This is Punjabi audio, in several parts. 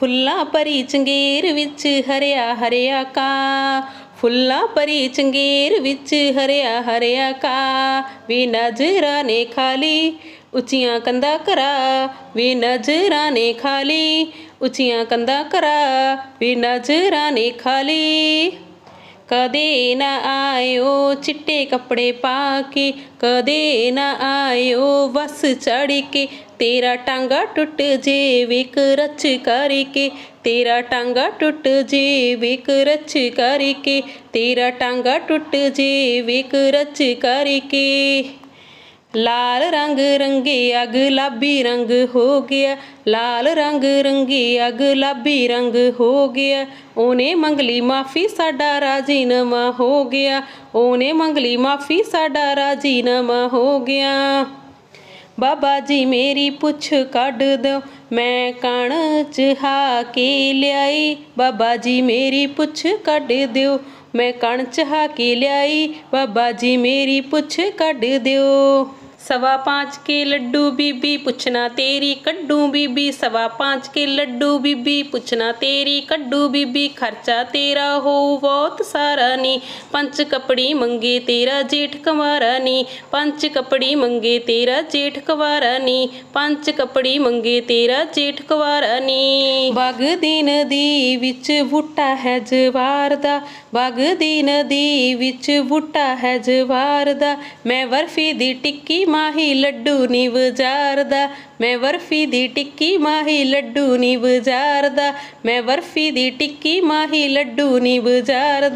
ਫੁੱਲਾਂ ਭਰੀ ਚੰਗੇਰ ਵਿੱਚ ਹਰਿਆ ਹਰਿਆ ਕਾ। ਫੁੱਲਾਂ ਭਰੀ ਚੰਗੇਰ ਵਿੱਚ ਹਰਿਆ ਹਰਿਆ ਕਾ। ਵੀ ਨਜ਼ਰਾਂ ਨੇ ਖਾਲੀ ਉੱਚੀਆਂ ਕੰਧਾਂ ਕਰਾ। ਵੀ ਨਜ਼ਰਾਂ ਨੇ ਖਾਲੀ ਉੱਚੀਆਂ ਕੰਧਾਂ ਕਰਾ। ਵੀ ਨਜ਼ਰਾਂ ਨੇ ਖਾਲੀ ਕਦੇ ਨਾ ਆਇਓ ਚਿੱਟੇ ਕੱਪੜੇ ਪਾ ਕੇ, ਕਦੇ ਨਾ ਆਇਓ ਬਸ ਚੜ ਕੇ। ਤੇਰਾ ਟਾਂਗਾ ਟੁੱਟ ਜੇ ਵਿਕ ਰਚ ਕਰਕੇ, ਤੇਰਾ ਟਾਂਗਾ ਟੁੱਟ ਜੇ ਵਿਕ ਰਚ ਕਰਕੇ, ਤੇਰਾ ਟਾਂਗਾ ਟੁੱਟ ਜੇ ਵਿਕ ਰਚ ਕਰਕੇ। ਲਾਲ ਰੰਗ ਰੰਗੇ ਅਗ ਗੁਲਾਬੀ ਰੰਗ ਹੋ ਗਿਆ। ਲਾਲ ਰੰਗ ਰੰਗੇ ਅਗ ਗੁਲਾਬੀ ਰੰਗ ਹੋ ਗਿਆ। ਉਹਨੇ ਮੰਗਲੀ ਮਾਫੀ ਸਾਡਾ ਰਾਜੀਨਾਮਾ ਹੋ ਗਿਆ। ਉਹਨੇ ਮੰਗਲੀ ਮਾਫੀ ਸਾਡਾ ਰਾਜੀਨਾਮਾ ਹੋ ਗਿਆ। ਬਾਬਾ ਜੀ ਮੇਰੀ ਪੁੱਛ ਕੱਢ ਦਿਓ ਮੈਂ ਕਣ ਚਹਾ ਕੇ ਲਿਆਈ। ਬਾਬਾ ਜੀ ਮੇਰੀ ਪੁੱਛ ਕੱਢ ਦਿਓ, ਮੈਂ ਕਣ ਚਹਾ ਕੇ ਲਿਆਈ। ਬਾਬਾ ਜੀ ਮੇਰੀ ਪੁੱਛ ਕੱਢ ਦਿਓ। सवा पाँच के लड्डू बीबी पूछना तेरी कड्डू बीबी सवा पाँच के लड्डू बीबी पूछना तेरी कड्डू बीबी खर्चा तेरा हो बहुत सारा नी पंच कपड़ी मंगे तेरा जेठ कुंवारा नी पंच कपड़ी मंगे तेरा जेठ कुंवारा नी ਪੰਜ ਕਪੜੀ ਮੰਗੇ ਤੇਰਾ ਜੇਠ ਕੁਵਾਰਾ ਨੀ ਬਗ ਦਿਨ ਦੀ ਵਿੱਚ ਬੂਟਾ ਹੈ ਜਵਾਰ ਦਾ ਬਗ ਦਿਨ ਦੀ ਵਿੱਚ ਬੂਟਾ ਹੈ ਜਵਾਰ ਦਾ ਮੈਂ ਵਰਫੀ ਦੀ ਟਿੱਕੀ ਮਾਹੀ ਲੱਡੂ ਨੀ ਵਜ਼ਾਰਦਾ ਮੈਂ ਵਰਫ਼ੀ ਦੀ ਟਿੱਕੀ ਮਾਹੀ ਲੱਡੂ ਨੀ ਵਜ਼ਾਰਦਾ ਮੈਂ ਵਰਫ਼ੀ ਦੀ ਟਿੱਕੀ ਮਾਹੀ ਲੱਡੂ ਨੀ ਬਾਜ਼ਾਰ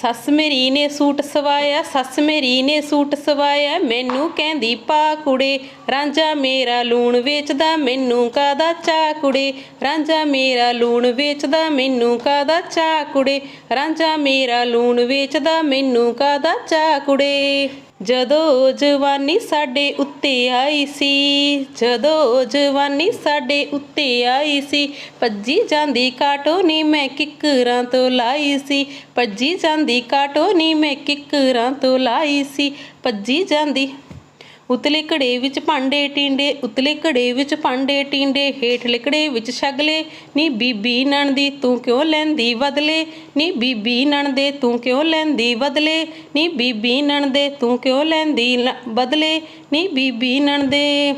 ਸੱਸ ਮੇਰੀ ਨੇ ਸੂਟ ਸਵਾਇਆ, ਸੱਸ ਮੇਰੀ ਨੇ ਸੂਟ ਸਵਾਇਆ, ਮੈਨੂੰ ਕਹਿੰਦੀ ਪਾ ਕੁੜੇ, ਰਾਂਝਾ ਮੇਰਾ ਲੂਣ ਵੇਚਦਾ, ਮੈਨੂੰ ਕਾਦਾ ਚਾ ਕੁੜੇ? ਰਾਂਝਾ ਮੇਰਾ ਲੂਣ ਵੇਚਦਾ, ਮੈਨੂੰ ਕਾਦਾ ਚਾ ਕੁੜੇ? ਰਾਂਝਾ ਮੇਰਾ ਲੂਣ ਵੇਚਦਾ, ਮੈਨੂੰ ਕਾਦਾ ਚਾ ਕੁੜੇ? ਜਦੋਂ ਜਵਾਨੀ ਸਾਡੇ ਉੱਤੇ ਆਈ ਸੀ, ਜਦੋਂ ਜਵਾਨੀ ਸਾਡੇ ਉੱਤੇ ਆਈ ਸੀ, ਭੱਜੀ ਜਾਂਦੀ ਕਾਟੋ ਨੀ ਮੈਂ ਕਿੱਕਰਾਂ ਤੋਂ ਲਾਈ ਸੀ, ਭੱਜੀ ਜਾਂਦੀ ਕਾਟੋ ਨੀ ਮੈਂ ਕਿੱਕਰਾਂ ਤੋਂ ਲਾਈ ਸੀ, ਭੱਜੀ ਜਾਂਦੀ ਉਤਲੇ ਘੜੇ ਵਿੱਚ ਭਾਂਡੇ ਟਿੰਡੇ, ਉਤਲੇ ਘੜੇ ਵਿੱਚ ਭਾਂਡੇ ਟਿੰਡੇ ਹੇਠ ਲਿਕੜੇ ਵਿੱਚ ਛਗਲੇ। ਨੀ ਬੀਬੀ ਨਣਦੀ ਤੂੰ ਕਿਉਂ ਲੈਂਦੀ ਬਦਲੇ ਨੀ ਬੀਬੀ ਨਣਦੇ ਤੂੰ ਕਿਉਂ ਲੈਂਦੀ ਬਦਲੇ ਨੀ ਬੀਬੀ ਨਣਦੇ ਤੂੰ ਕਿਉਂ ਲੈਂਦੀ ਲ- ਬਦਲੇ? ਨੀ ਬੀਬੀ ਨਣਦੇ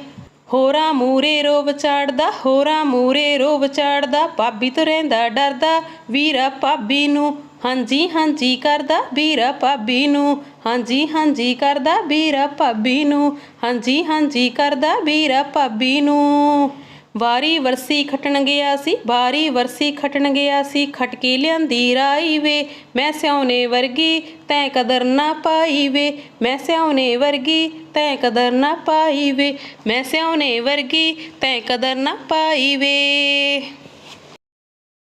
ਹੋਰਾਂ ਮੂਰੇ ਰੋ ਵਿਚਾੜਦਾ ਹੋਰਾਂ ਮੂਰੇ ਰੋ ਵਿਚਾੜਦਾ ਭਾਬੀ ਤੋਂ ਰਹਿੰਦਾ ਡਰਦਾ, ਵੀਰਾ ਭਾਬੀ ਨੂੰ ਹਾਂਜੀ ਹਾਂਜੀ ਕਰਦਾ ਵੀਰਾ ਭਾਬੀ ਨੂੰ। ਹਾਂਜੀ ਹਾਂਜੀ ਕਰਦਾ ਵੀਰਾ ਭਾਬੀ ਨੂੰ। ਹਾਂਜੀ ਹਾਂਜੀ ਕਰਦਾ ਵੀਰਾ ਭਾਬੀ ਨੂੰ। ਵਾਰੀ ਵਰਸੀ ਖਟਣ ਗਿਆ ਸੀ, ਵਾਰੀ ਵਰਸੀ ਖਟਣ ਗਿਆ ਸੀ। ਖਟਕੀ ਲਿਆਂਦੀ ਰਾਈ ਵੇ, ਮੈਂ ਸਿਆਉਨੇ ਵਰਗੀ ਤੈਂ ਕਦਰ ਨਾ ਪਾਈ ਵੇ। ਮੈਂ ਸਿਆਉਨੇ ਵਰਗੀ ਤੈਂ ਕਦਰ ਨਾ ਪਾਈ ਵੇ। ਮੈਂ ਸਿਆਉਨੇ ਵਰਗੀ ਤੈਂ ਕਦਰ ਨਾ ਪਾਈ ਵੇ।